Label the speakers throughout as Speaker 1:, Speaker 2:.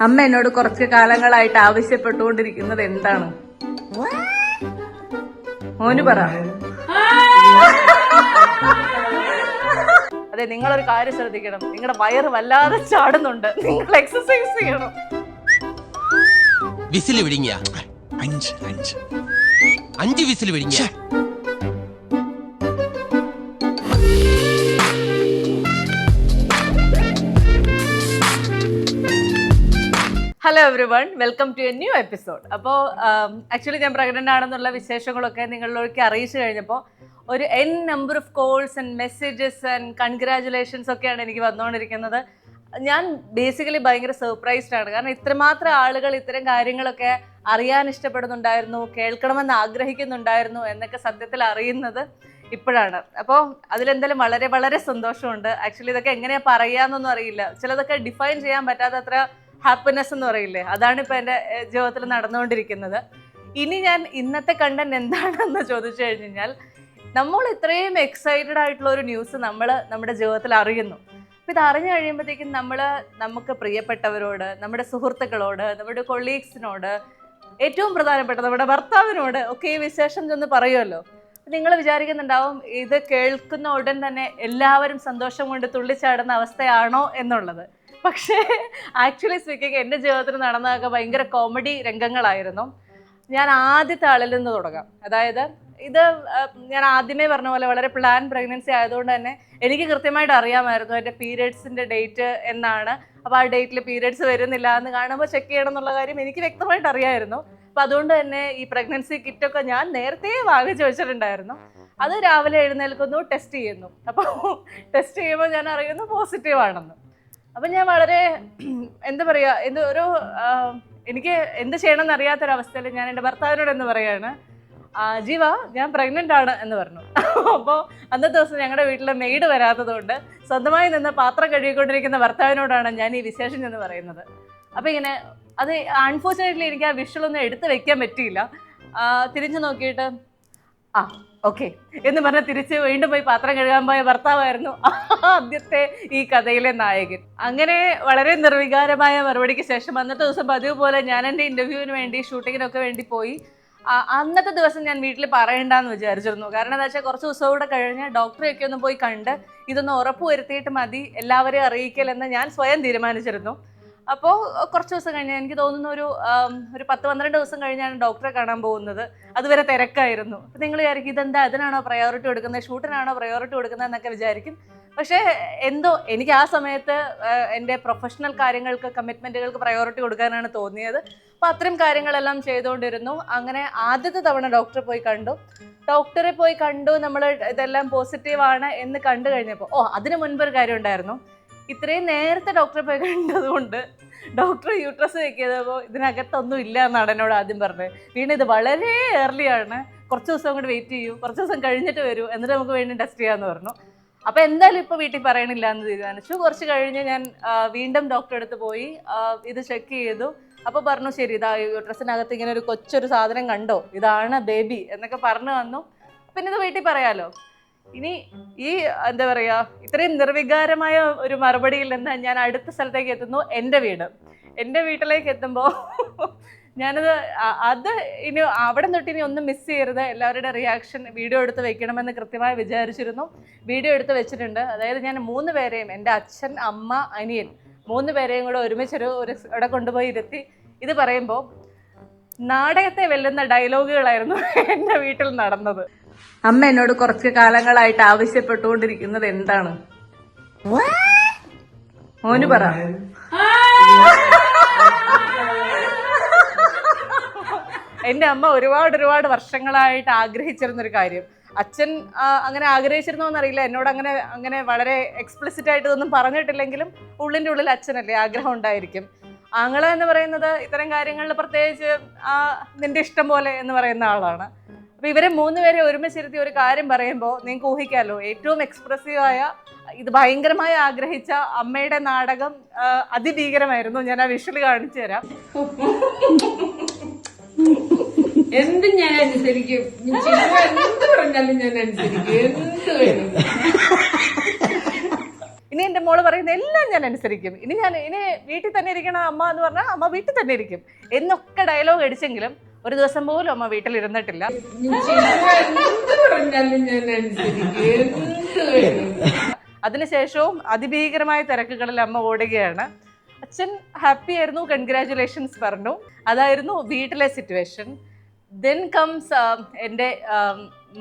Speaker 1: അമ്മ എന്നോട് കുറച്ച് കാലങ്ങളായിട്ട് ആവശ്യപ്പെട്ടുകൊണ്ടിരിക്കുന്നത് എന്താണ്? മോന് പറ. അതെ നിങ്ങളൊരു കാര്യം ശ്രദ്ധിക്കണം. നിങ്ങളുടെ വയറ് വല്ലാതെ ചാടുന്നുണ്ട്. നിങ്ങൾ എക്സസൈസ് ചെയ്യണം.
Speaker 2: വിസിൽ വിടിങ്ങിയ
Speaker 3: അഞ്ച് അഞ്ച്.
Speaker 2: അഞ്ച് whistle വിഴുങ്ങിയ?
Speaker 1: Hello every one welcome to a new episode അപ്പോൾ ആക്ച്വലി ഞാൻ പ്രഗ്നന്റ് ആണെന്നുള്ള വിശേഷങ്ങളൊക്കെ നിങ്ങളിലേക്ക് അറിയിച്ചു കഴിഞ്ഞപ്പോൾ ഒരു N number of calls and messages and congratulations ഒക്കെയാണ് എനിക്ക് വന്നുകൊണ്ടിരിക്കുന്നത്. ഞാൻ ബേസിക്കലി ഭയങ്കര സർപ്രൈസ്ഡ് ആണ്. കാരണം ഇത്രമാത്രം ആളുകൾ ഇത്തരം കാര്യങ്ങളൊക്കെ അറിയാൻ ഇഷ്ടപ്പെടുന്നുണ്ടായിരുന്നു കേൾക്കണമെന്ന് ആഗ്രഹിക്കുന്നുണ്ടായിരുന്നു എന്നൊക്കെ സത്യത്തിൽ അറിയുന്നത് ഇപ്പോഴാണ്. അപ്പോൾ അതിലെന്തായാലും വളരെ വളരെ സന്തോഷമുണ്ട്. ആക്ച്വലി ഇതൊക്കെ എങ്ങനെയാ പറയാന്നൊന്നും അറിയില്ല. ചിലതൊക്കെ ഡിഫൈൻ ചെയ്യാൻ പറ്റാത്തത്ര ഹാപ്പിനെസ് എന്ന് പറയില്ലേ? അതാണ് ഇപ്പൊ എന്റെ ജീവിതത്തിൽ നടന്നുകൊണ്ടിരിക്കുന്നത്. ഇനി ഞാൻ ഇന്നത്തെ കണ്ടന്റ് എന്താണെന്ന് ചോദിച്ചു കഴിഞ്ഞു കഴിഞ്ഞാൽ നമ്മൾ ഇത്രയും എക്സൈറ്റഡ് ആയിട്ടുള്ള ഒരു ന്യൂസ് നമ്മൾ നമ്മുടെ ജീവിതത്തിൽ അറിയുന്നു. അപ്പൊ ഇത് അറിഞ്ഞു കഴിയുമ്പോഴത്തേക്കും നമ്മൾ നമുക്ക് പ്രിയപ്പെട്ടവരോട് നമ്മുടെ സുഹൃത്തുക്കളോട് നമ്മുടെ കൊളീഗ്സിനോട് ഏറ്റവും പ്രധാനപ്പെട്ട നമ്മുടെ ഭർത്താവിനോട് ഒക്കെ ഈ വിശേഷം ചെന്ന് പറയുമല്ലോ. നിങ്ങൾ വിചാരിക്കുന്നുണ്ടാവും ഇത് കേൾക്കുന്ന ഉടൻ തന്നെ എല്ലാവരും സന്തോഷം കൊണ്ട് തുള്ളിച്ചാടുന്ന അവസ്ഥയാണോ എന്നുള്ളത്. പക്ഷേ ആക്ച്വലി സ്പീക്കിംഗ് എന്റെ ജീവിതത്തിൽ നടന്നതൊക്കെ ഭയങ്കര കോമഡി രംഗങ്ങളായിരുന്നു. ഞാൻ ആദ്യത്തെ ആളിൽ നിന്ന് തുടങ്ങാം. അതായത് ഇത് ഞാൻ ആദ്യമേ പറഞ്ഞ പോലെ വളരെ പ്ലാൻ പ്രഗ്നൻസി ആയതുകൊണ്ട് തന്നെ എനിക്ക് കൃത്യമായിട്ട് അറിയാമായിരുന്നു എന്റെ പീരിയഡ്സിന്റെ ഡേറ്റ് എന്നാണ്. അപ്പോൾ ആ ഡേറ്റിൽ പീരിയഡ്സ് വരുന്നില്ല എന്ന് കാണുമ്പോൾ ചെക്ക് ചെയ്യണം എന്നുള്ള കാര്യം എനിക്ക് വ്യക്തമായിട്ട് അറിയായിരുന്നു. അപ്പം അതുകൊണ്ട് തന്നെ ഈ പ്രഗ്നൻസി കിറ്റൊക്കെ ഞാൻ നേരത്തെ വാങ്ങിച്ചു വെച്ചിട്ടുണ്ടായിരുന്നു അത് രാവിലെ എഴുന്നേൽക്കുന്നു ടെസ്റ്റ് ചെയ്യുന്നു. അപ്പോൾ ടെസ്റ്റ് ചെയ്യുമ്പോൾ ഞാൻ അറിയുന്നു പോസിറ്റീവ് ആണെന്ന്. അപ്പം ഞാൻ വളരെ എന്താ പറയുക എന്ത് ഒരു എനിക്ക് എന്ത് ചെയ്യണമെന്ന് അറിയാത്തൊരവസ്ഥയിൽ ഞാൻ എന്റെ ഭർത്താവിനോട് എന്ന് പറയാണ് ജീവ ഞാൻ പ്രഗ്നന്റ് ആണ് എന്ന് പറഞ്ഞു. അപ്പോൾ അന്നത്തെ ദിവസം ഞങ്ങളുടെ വീട്ടിൽ മെയ്ഡ് വരാത്തതുകൊണ്ട് സ്വന്തമായി നിന്ന് പാത്രം കഴുകിക്കൊണ്ടിരിക്കുന്ന ഭർത്താവിനോടാണ് ഞാൻ ഈ വിശേഷം എന്ന് പറയുന്നത്. അപ്പോൾ ഇങ്ങനെ അത് അൺഫോർച്ചുനേറ്റ്ലി എനിക്ക് ആ വിഷ്വലൊന്നും എടുത്തു വെക്കാൻ പറ്റിയില്ല. തിരിഞ്ഞു നോക്കിയിട്ട് ആ ഓക്കെ എന്ന് പറഞ്ഞ തിരിച്ച് വീണ്ടും പോയി പാത്രം കഴുകാൻ പോയ ഭർത്താവായിരുന്നു ആദ്യത്തെ ഈ കഥയിലെ നായകൻ. അങ്ങനെ വളരെ നിർവികാരമായ മറുപടിക്ക് ശേഷം അന്നത്തെ ദിവസം പതിവ് പോലെ ഞാൻ എന്റെ ഇന്റർവ്യൂവിന് വേണ്ടി ഷൂട്ടിങ്ങിനൊക്കെ വേണ്ടി പോയി. അന്നത്തെ ദിവസം ഞാൻ വീട്ടിൽ പറയണ്ടെന്ന് വിചാരിച്ചിരുന്നു. കാരണം എന്താ വെച്ചാൽ കുറച്ച് ദിവസം കൂടെ കഴിഞ്ഞ് ഡോക്ടറെയൊക്കെ ഒന്ന് പോയി കണ്ട് ഇതൊന്ന് ഉറപ്പ് വരുത്തിയിട്ട് മതി എല്ലാവരെയും അറിയിക്കലെന്ന് ഞാൻ സ്വയം തീരുമാനിച്ചിരുന്നു. അപ്പോൾ കുറച്ച് ദിവസം കഴിഞ്ഞ് എനിക്ക് തോന്നുന്ന ഒരു ഒരു പത്ത് പന്ത്രണ്ട് ദിവസം കഴിഞ്ഞാണ് ഡോക്ടറെ കാണാൻ പോകുന്നത്. അതുവരെ തിരക്കായിരുന്നു. അപ്പം നിങ്ങൾ വിചാരിക്കും ഇതെന്താ അതിനാണോ പ്രയോറിറ്റി കൊടുക്കുന്നത് ഷൂട്ടിനാണോ പ്രയോറിറ്റി കൊടുക്കുന്നത് എന്നൊക്കെ വിചാരിക്കും. പക്ഷേ എന്തോ എനിക്ക് ആ സമയത്ത് എന്റെ പ്രൊഫഷണൽ കാര്യങ്ങൾക്ക് കമ്മിറ്റ്മെന്റുകൾക്ക് പ്രയോറിറ്റി കൊടുക്കാനാണ് തോന്നിയത്. അപ്പോൾ അത്തരം കാര്യങ്ങളെല്ലാം ചെയ്തുകൊണ്ടിരുന്നു. അങ്ങനെ ആദ്യത്തെ തവണ ഡോക്ടറെ പോയി കണ്ടു. ഡോക്ടറെ പോയി കണ്ടു. നമ്മൾ ഇതെല്ലാം പോസിറ്റീവാണ് എന്ന് കണ്ടു കഴിഞ്ഞപ്പോൾ ഓ അതിന് മുൻപൊരു കാര്യം ഉണ്ടായിരുന്നു. ഇത്രയും നേരത്തെ ഡോക്ടറെ പോയി കണ്ടതുകൊണ്ട് ഡോക്ടർ യൂട്രസ് വെക്കിയതപ്പോൾ ഇതിനകത്തൊന്നും ഇല്ല എന്നാണ് എന്നോട് ആദ്യം പറഞ്ഞത്. വീണ്ടും ഇത് വളരെ ഏർലിയാണ് കുറച്ച് ദിവസം കൂടി വെയിറ്റ് ചെയ്യൂ. കുറച്ച് ദിവസം കഴിഞ്ഞിട്ട് വരൂ. എന്നിട്ട് നമുക്ക് വീണ്ടും ടെസ്റ്റ് ചെയ്യാമെന്ന് പറഞ്ഞു. അപ്പോൾ എന്തായാലും ഇപ്പോൾ വീട്ടിൽ പറയണില്ല എന്ന് തീരുമാനിച്ചു. കുറച്ച് കഴിഞ്ഞ് ഞാൻ വീണ്ടും ഡോക്ടറെ അടുത്ത് പോയി. ഇത് ചെക്ക് ചെയ്തു. അപ്പോൾ പറഞ്ഞു ശരി ഇതാ യൂട്രസിനകത്ത് ഇങ്ങനെ ഒരു കൊച്ചൊരു സാധനം കണ്ടോ? ഇതാണ് ബേബി എന്നൊക്കെ പറഞ്ഞു വന്നു. പിന്നെ ഇത് വീട്ടിൽ പറയാലോ. ഇനി ഈ എന്താ പറയുക ഇത്രയും നിർവികാരമായ ഒരു മറുപടിയിൽ നിന്ന് ഞാൻ അടുത്ത സ്ഥലത്തേക്ക് എത്തുന്നു എന്റെ വീട്. എന്റെ വീട്ടിലേക്ക് എത്തുമ്പോൾ ഞാനത് അത് ഇനി അവിടെ തൊട്ട് ഇനി ഒന്നും മിസ് ചെയ്യരുത്. എല്ലാവരുടെ റിയാക്ഷൻ വീഡിയോ എടുത്ത് വെക്കണമെന്ന് കൃത്യമായി വിചാരിച്ചിരുന്നു. വീഡിയോ എടുത്ത് വെച്ചിട്ടുണ്ട്. അതായത് ഞാൻ മൂന്ന് പേരെയും എന്റെ അച്ഛൻ അമ്മ അനിയൻ മൂന്ന് പേരെയും കൂടെ ഒരുമിച്ചൊരു ഒരു ഇവിടെ കൊണ്ടുപോയി ഇരുത്തി. ഇത് പറയുമ്പോൾ നാടകത്തെ വെല്ലുന്ന ഡയലോഗുകളായിരുന്നു എന്റെ വീട്ടിൽ നടന്നത്. അമ്മ എന്നോട് കുറച്ച് കാലങ്ങളായിട്ട് ആവശ്യപ്പെട്ടുകൊണ്ടിരിക്കുന്നത് എന്താണ്? മോന് പറ. എന്റെ അമ്മ ഒരുപാട് ഒരുപാട് വർഷങ്ങളായിട്ട് ആഗ്രഹിച്ചിരുന്ന ഒരു കാര്യം. അച്ഛൻ അങ്ങനെ ആഗ്രഹിച്ചിരുന്നോ എന്നറിയില്ല. എന്നോട് അങ്ങനെ അങ്ങനെ വളരെ എക്സ്പ്ലിസിറ്റ് ആയിട്ട് ഇതൊന്നും പറഞ്ഞിട്ടില്ലെങ്കിലും ഉള്ളിന്റെ ഉള്ളിൽ അച്ഛനല്ലേ ആഗ്രഹം ഉണ്ടായിരിക്കും. ആങ്ങള എന്ന് പറയുന്നത് ഇത്തരം കാര്യങ്ങളിൽ പ്രത്യേകിച്ച് നിന്റെ ഇഷ്ടം പോലെ എന്ന് പറയുന്ന ആളാണ്. അപ്പൊ ഇവരെ മൂന്നുപേരെ ഒരുമിച്ചിരുത്തി ഒരു കാര്യം പറയുമ്പോൾ നിങ്ങൾക്ക് ഊഹിക്കാമല്ലോ ഏറ്റവും എക്സ്പ്രസീവായ ഇത് ഭയങ്കരമായി ആഗ്രഹിച്ച അമ്മയുടെ നാടകം അതിഭീകരമായിരുന്നു. ഞാൻ ആ വിഷ്വൽ കാണിച്ചു തരാം.
Speaker 4: എന്ത് ഞാൻ അനുസരിക്കും. എന്ത് പറഞ്ഞാലും ഞാൻ അനുസരിക്കും. എന്ത് വേണം?
Speaker 1: ഇനി എന്റെ മോൾ പറയുന്ന എല്ലാം ഞാൻ അനുസരിക്കും. ഇനി ഞാൻ ഇനി വീട്ടിൽ തന്നെ ഇരിക്കണം അമ്മ എന്ന് പറഞ്ഞാൽ അമ്മ വീട്ടിൽ തന്നെ ഇരിക്കും. എന്നൊക്കെ ഡയലോഗ് അടിച്ചെങ്കിലും ഒരു ദിവസം പോലും അമ്മ
Speaker 4: വീട്ടിലിരുന്നിട്ടില്ല.
Speaker 1: അതിനുശേഷവും അതിഭീകരമായ തിരക്കുകളിൽ അമ്മ ഓടുകയാണ്. അച്ഛൻ ഹാപ്പി ആയിരുന്നു കൺഗ്രാറ്റുലേഷൻസ് പറഞ്ഞു. അതായിരുന്നു വീട്ടിലെ സിറ്റുവേഷൻ ദെൻ കംസ് എന്റെ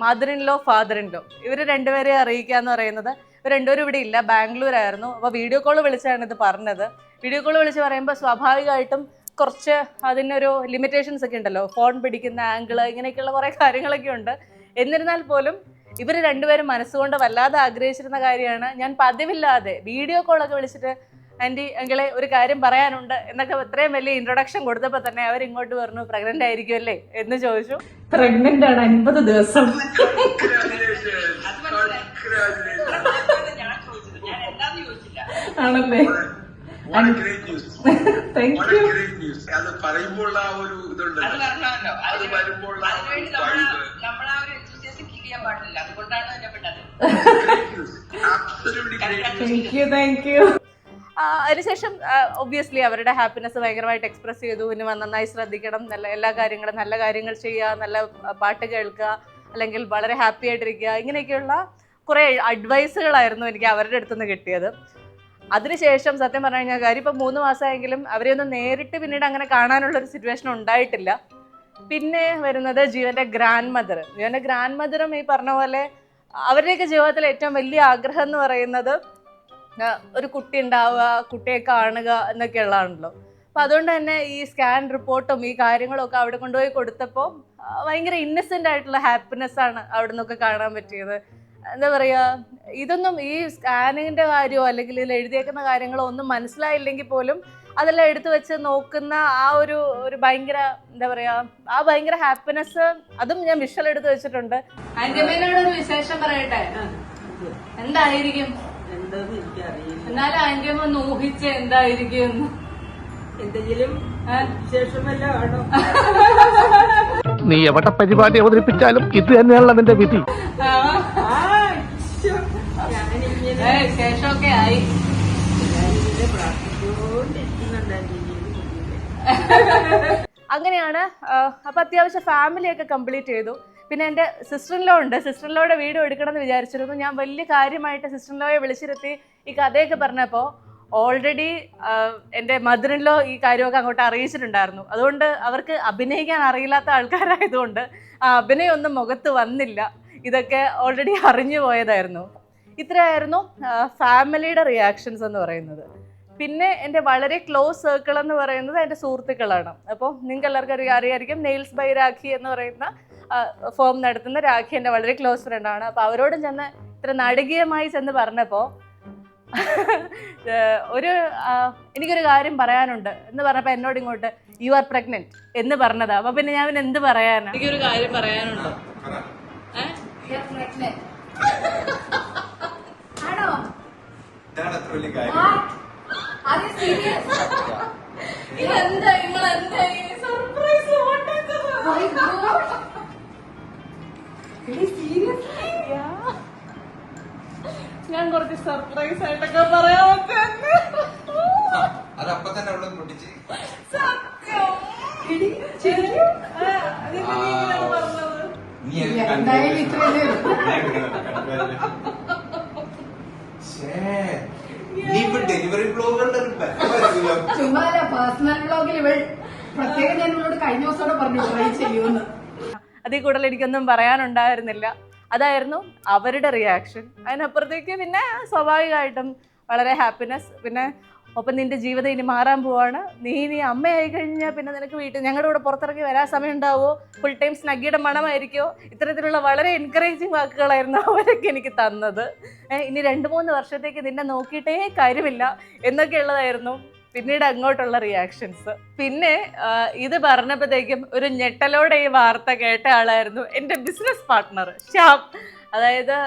Speaker 1: mother in law father in law ഇവർ രണ്ടുപേരെ അറിയിക്കുക എന്ന് പറയുന്നത് ഇവർ രണ്ടുപേരും ഇവിടെ ഇല്ല ബാംഗ്ലൂർ ആയിരുന്നു അപ്പോൾ വീഡിയോ കോൾ വിളിച്ചാണ് ഇത് പറഞ്ഞത്. വീഡിയോ കോൾ വിളിച്ച് പറയുമ്പോൾ സ്വാഭാവികമായിട്ടും കുറച്ച് അതിനൊരു ലിമിറ്റേഷൻസ് ഒക്കെ ഉണ്ടല്ലോ. ഫോൺ പിടിക്കുന്ന ആംഗിൾ ഇങ്ങനെയൊക്കെയുള്ള കുറേ കാര്യങ്ങളൊക്കെ ഉണ്ട്. എന്നിരുന്നാൽ പോലും ഇവർ രണ്ടുപേരും മനസ്സുകൊണ്ട് വല്ലാതെ ആഗ്രഹിച്ചിരുന്ന കാര്യമാണ്. ഞാൻ പതിവില്ലാതെ വീഡിയോ കോളൊക്കെ വിളിച്ചിട്ട് ആന്റി അങ്കിളെ ഒരു കാര്യം പറയാനുണ്ട് എന്നൊക്കെ ഇത്രയും വലിയ ഇൻട്രൊഡക്ഷൻ കൊടുത്തപ്പോൾ തന്നെ അവർ ഇങ്ങോട്ട് പറഞ്ഞു പ്രഗ്നന്റ് ആയിരിക്കും അല്ലേ? എന്ന് ചോദിച്ചു.
Speaker 4: പ്രഗ്നന്റ് ആണ് അൻപത് ദിവസം. ആണല്ലേ?
Speaker 3: Great news. അത് പറയുമ്പോൾ ആ ഒരു ഇതുണ്ടല്ലോ. അത് വരുമ്പോൾ ആ ഒരു.
Speaker 4: പാടില്ല
Speaker 1: ആ, അതിനുശേഷം ഒബ്വിയസ്ലി അവരുടെ ഹാപ്പിനെസ് ഭയങ്കരമായിട്ട് എക്സ്പ്രസ് ചെയ്തു. ഇനി വന്ന് നന്നായി ശ്രദ്ധിക്കണം. നല്ല എല്ലാ കാര്യങ്ങളും നല്ല കാര്യങ്ങൾ ചെയ്യുക നല്ല പാട്ട് കേൾക്കുക അല്ലെങ്കിൽ വളരെ ഹാപ്പി ആയിട്ടിരിക്കുക. ഇങ്ങനെയൊക്കെയുള്ള കുറേ അഡ്വൈസുകളായിരുന്നു എനിക്ക് അവരുടെ അടുത്തുനിന്ന് കിട്ടിയത്. അതിനുശേഷം സത്യം പറഞ്ഞു കഴിഞ്ഞാൽ കാര്യം ഇപ്പം മൂന്ന് മാസമായെങ്കിലും അവരെ ഒന്ന് നേരിട്ട് പിന്നീട് അങ്ങനെ കാണാനുള്ള ഒരു സിറ്റുവേഷൻ ഉണ്ടായിട്ടില്ല. പിന്നെ വരുന്നത് ജീവന്റെ ഗ്രാൻഡ് മദർ ജീവന്റെ ഗ്രാൻഡ് മദറും ഈ പറഞ്ഞ പോലെ അവരുടെയൊക്കെ ജീവിതത്തിൽ ഏറ്റവും വലിയ ആഗ്രഹം എന്ന് പറയുന്നത് ഒരു കുട്ടി ഉണ്ടാവുക കുട്ടിയെ കാണുക എന്നൊക്കെ ഉള്ളതാണല്ലോ. അപ്പം അതുകൊണ്ട് തന്നെ ഈ സ്കാൻ റിപ്പോർട്ടും ഈ കാര്യങ്ങളും ഒക്കെ അവിടെ കൊണ്ടുപോയി കൊടുത്തപ്പോൾ ഭയങ്കര ഇന്നസെന്റ് ആയിട്ടുള്ള ഹാപ്പിനെസ് ആണ് അവിടെ നിന്നൊക്കെ കാണാൻ പറ്റിയത്. എന്താ പറയുക ഇതൊന്നും ഈ സ്കാനിങ്ങിന്റെ കാര്യമോ അല്ലെങ്കിൽ ഇതിൽ എഴുതിയേക്കുന്ന കാര്യങ്ങളോ ഒന്നും മനസ്സിലായില്ലെങ്കിൽ പോലും അതെല്ലാം എടുത്തു വെച്ച് നോക്കുന്ന ആ ഒരു ഒരു ഭയങ്കര എന്താ പറയാ ആ ഭയങ്കര ഹാപ്പിനെസ് അതും ഞാൻ വിഷ്വൽ എടുത്തു വെച്ചിട്ടുണ്ട്. ഒരു വിശേഷം പറയട്ടെ? എന്തായിരിക്കും? എന്നാലും ആന്റിയമ്മ ഒന്ന് ഊഹിച്ച് എന്തായിരിക്കും.
Speaker 4: എന്തെങ്കിലും
Speaker 5: നീ എവിടെ പരിപാടി അവതരിപ്പിച്ചാലും ഇത് തന്നെയാണല്ലോ നിന്റെ വിധി
Speaker 1: ആ.
Speaker 4: ആ ശ്ശോ. ഞാനിങ്ങനെ
Speaker 1: ഏ, ആയി. അങ്ങനെയാണ് അപ്പൊ അത്യാവശ്യം ഫാമിലി ഒക്കെ കംപ്ലീറ്റ് ചെയ്തു. പിന്നെ എന്റെ ലോ ഉണ്ട്. സിസ്റ്റർ ലോയുടെ വീഡിയോ എടുക്കണം എന്ന് വിചാരിച്ചിരുന്നു. ഞാൻ വലിയ കാര്യമായിട്ട് സിസ്റ്റർ ലോയെ വിളിച്ചിരുത്തി ഈ കഥയൊക്കെ പറഞ്ഞപ്പോൾ ഓൾറെഡി എന്റെ മദറിനിലോ ഈ കാര്യമൊക്കെ അങ്ങോട്ട് അറിയിച്ചിട്ടുണ്ടായിരുന്നു. അതുകൊണ്ട് അവർക്ക് അഭിനയിക്കാൻ അറിയില്ലാത്ത ആൾക്കാരായതുകൊണ്ട് ആ അഭിനയമൊന്നും മുഖത്ത് വന്നില്ല. ഇതൊക്കെ ഓൾറെഡി അറിഞ്ഞു പോയതായിരുന്നു. ഇത്രയായിരുന്നു ഫാമിലിയുടെ റിയാക്ഷൻസ് എന്ന് പറയുന്നത്. പിന്നെ എന്റെ വളരെ ക്ലോസ് സർക്കിൾ എന്ന് പറയുന്നത് എന്റെ സുഹൃത്തുക്കളാണ്. അപ്പോൾ നിങ്ങൾക്ക് എല്ലാവർക്കും അറിയാം അറിയായിരിക്കും നെയിൽസ് ബൈ രാഖി എന്ന് പറയുന്ന ഫോം നടത്തുന്ന രാഖി എന്റെ വളരെ ക്ലോസ് ഫ്രണ്ടാണ് അപ്പോൾ അവരോടും ചെന്ന് ഇത്ര നാടകീയമായി ചെന്ന് പറഞ്ഞപ്പോൾ ഒരു എനിക്കൊരു കാര്യം പറയാനുണ്ട് എന്ന് പറഞ്ഞപ്പോൾ എന്നോട് ഇങ്ങോട്ട് യു ആർ പ്രഗ്നന്റ് എന്ന് പറഞ്ഞതാ. അപ്പോൾ പിന്നെ ഞാൻ എന്ത് പറയാനാ? എനിക്കൊരു കാര്യം പറയാനുണ്ടോ? ഇതെന്താ വലിയ സർപ്രൈസ് ഞാൻ കുറച്ച് സർപ്രൈസ് ആയിട്ടൊക്കെ പറയാൻ പറ്റുന്നു
Speaker 6: അതപ്പൊ തന്നെ അവിടെ പൊട്ടിച്ച്
Speaker 1: സത്യം ആ, അതിപ്പോ നീ ഇങ്ങനെ പറഞ്ഞത്.
Speaker 6: നീ എനിക്ക് കണ്ടു. ശ്ശേ. നീ ഇപ്പൊ ഡെലിവറി ബ്ലോഗുകളുടെ ഒരു ബഹളമായിരിക്കുമല്ലോ.
Speaker 7: ചുമ്മാല പേഴ്സണൽ ബ്ലോഗിൽ ഇവൾ പ്രത്യേകം ഞാൻ ഇവളോട് കഴിഞ്ഞ ദിവസത്തോടെ പറഞ്ഞു ട്രൈ ചെയ്യുമെന്ന്.
Speaker 1: അതിൽ കൂടുതൽ എനിക്കൊന്നും പറയാനുണ്ടായിരുന്നില്ല. അതായിരുന്നു അവരുടെ റിയാക്ഷൻ അതിനപ്പുറത്തേക്ക് പിന്നെ സ്വാഭാവികമായിട്ടും വളരെ ഹാപ്പിനെസ് പിന്നെ ഒപ്പം നിന്റെ ജീവിതം ഇനി മാറാൻ പോവാണ്. നീ ഇനി അമ്മയായി കഴിഞ്ഞാൽ പിന്നെ നിനക്ക് വീട്ടിൽ ഞങ്ങളുടെ കൂടെ പുറത്തിറങ്ങി വരാൻ സമയം ഉണ്ടാവുമോ ഫുൾ ടൈം സ്നഗ്ഗിയുടെ മണമായിരിക്കുമോ ഇത്തരത്തിലുള്ള വളരെ എൻകറേജിങ് വാക്കുകളായിരുന്നു അവരൊക്കെ എനിക്ക് തന്നത്. ഇനി രണ്ട് മൂന്ന് വർഷത്തേക്ക് നിന്നെ നോക്കിയിട്ടേ കാര്യമില്ല എന്നൊക്കെ ഉള്ളതായിരുന്നു പിന്നീട് അങ്ങോട്ടുള്ള റിയാക്ഷൻസ് പിന്നെ ഇത് പറഞ്ഞപ്പോഴത്തേക്കും ഒരു ഞെട്ടലോടെ ഈ വാർത്ത കേട്ട ആളായിരുന്നു എന്റെ ബിസിനസ് പാർട്ട്ണർ ശ്യാം. അതായത്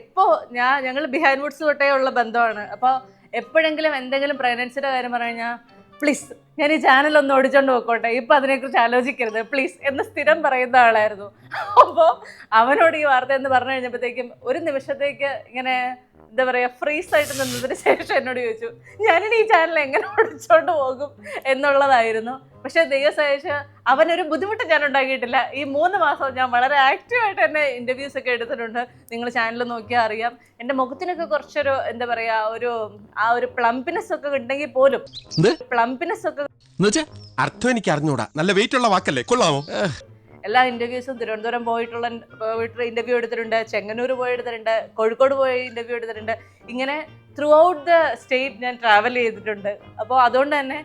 Speaker 1: എപ്പോൾ ഞാൻ ഞങ്ങൾ ബിഹൈൻഡ് വുഡ്സ് തൊട്ടേ ഉള്ള ബന്ധമാണ്. അപ്പോൾ എപ്പോഴെങ്കിലും എന്തെങ്കിലും പ്രഗ്നൻസിയുടെ കാര്യം പറഞ്ഞു കഴിഞ്ഞാൽ പ്ലീസ് ഞാൻ ഈ ചാനൽ ഒന്ന് ഓടിച്ചോണ്ട് പോയിക്കോട്ടെ. ഇപ്പം അതിനെക്കുറിച്ച് ആലോചിക്കരുത്. പ്ലീസ് എന്ന് സ്ഥിരം പറയുന്ന ആളായിരുന്നു. അപ്പോൾ അവനോട് ഈ വാർത്ത എന്ന് പറഞ്ഞു കഴിഞ്ഞപ്പോഴത്തേക്കും ഒരു നിമിഷത്തേക്ക് ഇങ്ങനെ എന്താ പറയുക ഫ്രീസ് ആയിട്ട് നിന്നതിന് ശേഷം എന്നോട് ചോദിച്ചു ഞാനിനി ഈ ചാനൽ എങ്ങനെ ഓടിച്ചോണ്ട് പോകും? എന്നുള്ളതായിരുന്നു. പക്ഷെ ദൈവ സഹായിച്ച അവനൊരു ബുദ്ധിമുട്ട് ഞാൻ ഉണ്ടാക്കിയിട്ടില്ല. ഈ മൂന്ന് മാസം ഞാൻ വളരെ ആക്റ്റീവായിട്ട് തന്നെ ഇന്റർവ്യൂസ് ഒക്കെ എടുത്തിട്ടുണ്ട്. നിങ്ങൾ ചാനൽ നോക്കിയാൽ അറിയാം. എന്റെ മുഖത്തിനൊക്കെ കുറച്ചൊരു എന്താ പറയുക ഒരു ആ ഒരു പ്ലംപിനെസ് ഒക്കെ ഉണ്ടെങ്കിൽ പോലും
Speaker 2: എന്ത്?
Speaker 1: പ്ലംപിനെസ് ഒക്കെ
Speaker 2: അർത്ഥം എനിക്ക് അറിഞ്ഞൂടാ നല്ല വെയിറ്റ് ഉള്ള വാക്കല്ലേ? കൊള്ളാമോ?
Speaker 1: എല്ലാ ഇന്റർവ്യൂസും തിരുവനന്തപുരം പോയിട്ടുള്ള പോയിട്ട് ഇന്റർവ്യൂ എടുത്തിട്ടുണ്ട് ചെങ്ങന്നൂർ പോയി എടുത്തിട്ടുണ്ട് കോഴിക്കോട് പോയി ഇന്റർവ്യൂ എടുത്തിട്ടുണ്ട്. ഇങ്ങനെ ത്രൂ ഔട്ട് ദ സ്റ്റേറ്റ് ഞാൻ ട്രാവൽ ചെയ്തിട്ടുണ്ട്. അപ്പോൾ അതുകൊണ്ട് തന്നെ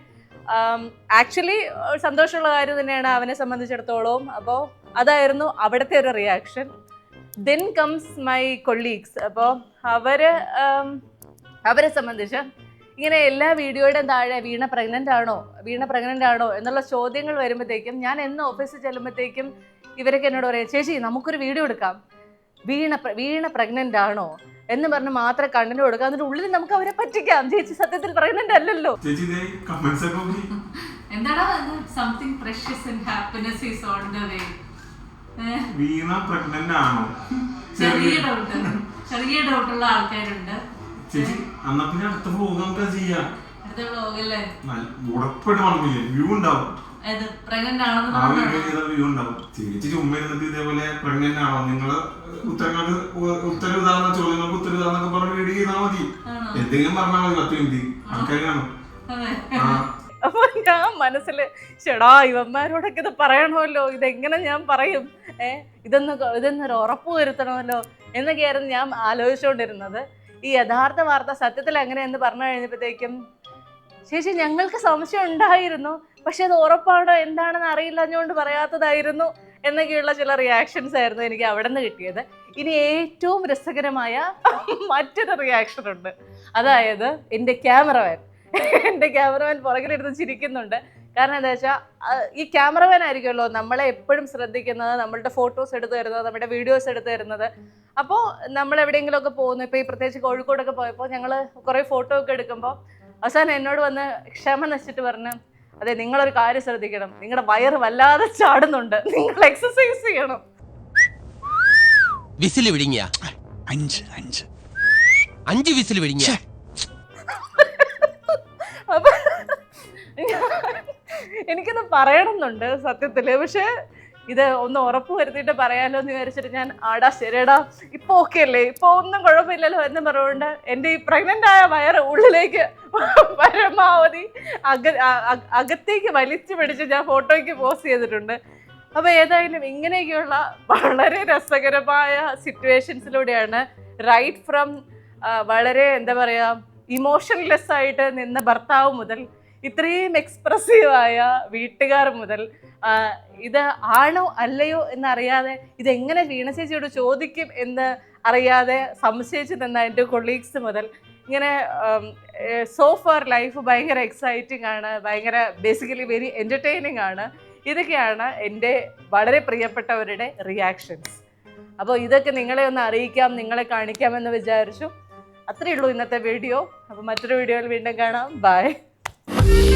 Speaker 1: ആക്ച്വലി സന്തോഷമുള്ള കാര്യം തന്നെയാണ് അവനെ സംബന്ധിച്ചിടത്തോളം അപ്പോൾ അതായിരുന്നു അവിടുത്തെ ഒരു reaction then comes my colleagues അപ്പോൾ അവർ അവരെ സംബന്ധിച്ച് ഇങ്ങനെ എല്ലാ വീഡിയോയുടെയും താഴെ വീണ പ്രഗ്നന്റ് ആണോ വീണ പ്രഗ്നന്റ് ആണോ എന്നുള്ള ചോദ്യങ്ങൾ വരുമ്പോഴത്തേക്കും ഞാൻ എന്ന് ഓഫീസിൽ ചെല്ലുമ്പോഴത്തേക്കും ഇവരൊക്കെ എന്നോട് പറയാം ചേച്ചി നമുക്കൊരു വീഡിയോ എടുക്കാം. വീണ വീണ പ്രഗ്നന്റ് ആണോ? എന്ന് പറഞ്ഞ് മാത്രം കണ്ടന്റ് കൊടുക്കാം. അതിന്റെ ഉള്ളിൽ നമുക്ക് അവരെ പറ്റിക്കാം. ചേച്ചി സത്യത്തിൽ പ്രഗ്നന്റ് അല്ലല്ലോ.
Speaker 7: എന്താണ് something precious and happiness is on the way
Speaker 8: Veena pregnant ആണോ?
Speaker 7: ചെറിയ ഡൗട്ട് ചെറിയ ഡൗട്ടുള്ള ആൾക്കാരുണ്ട്.
Speaker 8: ചേച്ചി എന്നാ പിന്നെ അടുത്ത വ്ലോഗ് നമുക്ക് ചെയ്യാം.
Speaker 7: അടുത്ത
Speaker 8: ഉറപ്പായിട്ട് വ്യൂ ഉണ്ടാവും. വ്യൂ ചേച്ചി ചുമ്മാ ഇരുന്നിട്ട് ഇതേപോലെ പ്രഗ്നന്റ് ആണോ? നിങ്ങൾ ഉത്തരങ്ങൾക്ക് ഉത്തര ഉദാഹരണ ഇതാണെന്ന ചോദ്യങ്ങൾക്ക് ഉത്തര ഇതാന്നൊക്കെ പറഞ്ഞ് റെഡി ചെയ്താൽ മതി? എന്തെങ്കിലും പറഞ്ഞാൽ മതി പത്ത് മിനിറ്റ് ആൾക്കാർ കാണും.
Speaker 1: അപ്പൊ ഞാൻ മനസ്സിൽ ചേടാ ഇവന്മാരോടൊക്കെ ഇത് പറയണമല്ലോ. ഇതെങ്ങനെ ഞാൻ പറയും? ഏ? ഇതൊന്ന് ഇതൊന്നൊരു ഉറപ്പ് വരുത്തണമല്ലോ? എന്നൊക്കെയായിരുന്നു ഞാൻ ആലോചിച്ചുകൊണ്ടിരുന്നത് ഈ യഥാർത്ഥ വാർത്ത സത്യത്തിൽ എങ്ങനെയെന്ന് പറഞ്ഞു കഴിഞ്ഞപ്പോഴത്തേക്കും ചേച്ചി ഞങ്ങൾക്ക് സംശയം ഉണ്ടായിരുന്നു. പക്ഷെ അത് ഉറപ്പാണോ? എന്താണെന്ന് അറിയില്ലഞ്ഞുകൊണ്ട് പറയാത്തതായിരുന്നു. എന്നൊക്കെയുള്ള ചില റിയാക്ഷൻസ് ആയിരുന്നു എനിക്ക് അവിടെ നിന്ന് കിട്ടിയത്. ഇനി ഏറ്റവും രസകരമായ മറ്റൊരു റിയാക്ഷൻ ഉണ്ട്. അതായത് എന്റെ ക്യാമറമാൻ എന്റെ ക്യാമറമാൻ പുറകിലിരുന്ന് ചിരിക്കുന്നുണ്ട്. കാരണം എന്താ വെച്ചാൽ ഈ ക്യാമറമാൻ ആയിരിക്കുമല്ലോ നമ്മളെ എപ്പോഴും ശ്രദ്ധിക്കുന്നത് നമ്മളുടെ ഫോട്ടോസ് എടുത്തു തരുന്നത് നമ്മുടെ വീഡിയോസ് എടുത്തു തരുന്നത്. അപ്പോൾ നമ്മൾ എവിടെയെങ്കിലുമൊക്കെ പോകുന്നു. ഇപ്പോൾ ഈ പ്രത്യേകിച്ച് കോഴിക്കോടൊക്കെ പോയപ്പോൾ ഞങ്ങൾ കുറേ ഫോട്ടോ ഒക്കെ എടുക്കുമ്പോൾ അവസാനം എന്നോട് വന്ന് ക്ഷമ നശിച്ചിട്ട് പറഞ്ഞു അതെ നിങ്ങളൊരു കാര്യം ശ്രദ്ധിക്കണം. നിങ്ങളുടെ വയറ് വല്ലാതെ ചാടുന്നുണ്ട്. നിങ്ങൾ എക്സസൈസ് ചെയ്യണം.
Speaker 2: വിസിൽ വിഴുങ്ങിയ?
Speaker 5: അഞ്ച് അഞ്ച്.
Speaker 2: അഞ്ച് വിസിൽ വിഴുങ്ങിയ?
Speaker 1: അപ്പൊ എനിക്കൊന്ന് പറയണമെന്നുണ്ട് സത്യത്തിൽ. പക്ഷേ ഇത് ഒന്ന് ഉറപ്പ് വരുത്തിയിട്ട് പറയാലോ എന്ന് വിചാരിച്ചിട്ട് ഞാൻ ആടാ ശരിയടാ ഇപ്പൊ ഓക്കെ അല്ലേ? ഇപ്പൊ ഒന്നും കുഴപ്പമില്ലല്ലോ എന്ന് പറഞ്ഞുകൊണ്ട് എന്റെ ഈ പ്രഗ്നന്റ് ആയ വയറ് ഉള്ളിലേക്ക് പരമാവധി അക അകത്തേക്ക് വലിച്ചു പിടിച്ച് ഞാൻ ഫോട്ടോയ്ക്ക് പോസ്റ്റ് ചെയ്തിട്ടുണ്ട്. അപ്പൊ ഏതായാലും ഇങ്ങനെയൊക്കെയുള്ള വളരെ രസകരമായ സിറ്റുവേഷൻസിലൂടെയാണ് റൈറ്റ് ഫ്രം വളരെ എന്താ പറയാ ഇമോഷൻലെസ് ആയിട്ട് നിന്ന ഭർത്താവ് മുതൽ ഇത്രയും എക്സ്പ്രസീവായ വീട്ടുകാർ മുതൽ ഇത് ആണോ അല്ലയോ എന്നറിയാതെ ഇതെങ്ങനെ വീണ ചേച്ചിയോട് ചോദിക്കും എന്ന് അറിയാതെ സംശയിച്ചു നിന്ന എന്റെ കൊളീഗ്സ് മുതൽ ഇങ്ങനെ സോ ഫാർ ലൈഫ് ഭയങ്കര എക്സൈറ്റിംഗ് ആണ് ഭയങ്കര ബേസിക്കലി വെരി എന്റർടൈനിങ് ആണ്. ഇതൊക്കെയാണ് എന്റെ വളരെ പ്രിയപ്പെട്ടവരുടെ റിയാക്ഷൻസ് അപ്പോൾ ഇതൊക്കെ നിങ്ങളെ ഒന്ന് അറിയിക്കാം നിങ്ങളെ കാണിക്കാമെന്ന് വിചാരിച്ചു. അത്രയേ ഉള്ളൂ ഇന്നത്തെ വീഡിയോ അപ്പോൾ മറ്റൊരു വീഡിയോയിൽ വീണ്ടും കാണാം. Bye Thank you.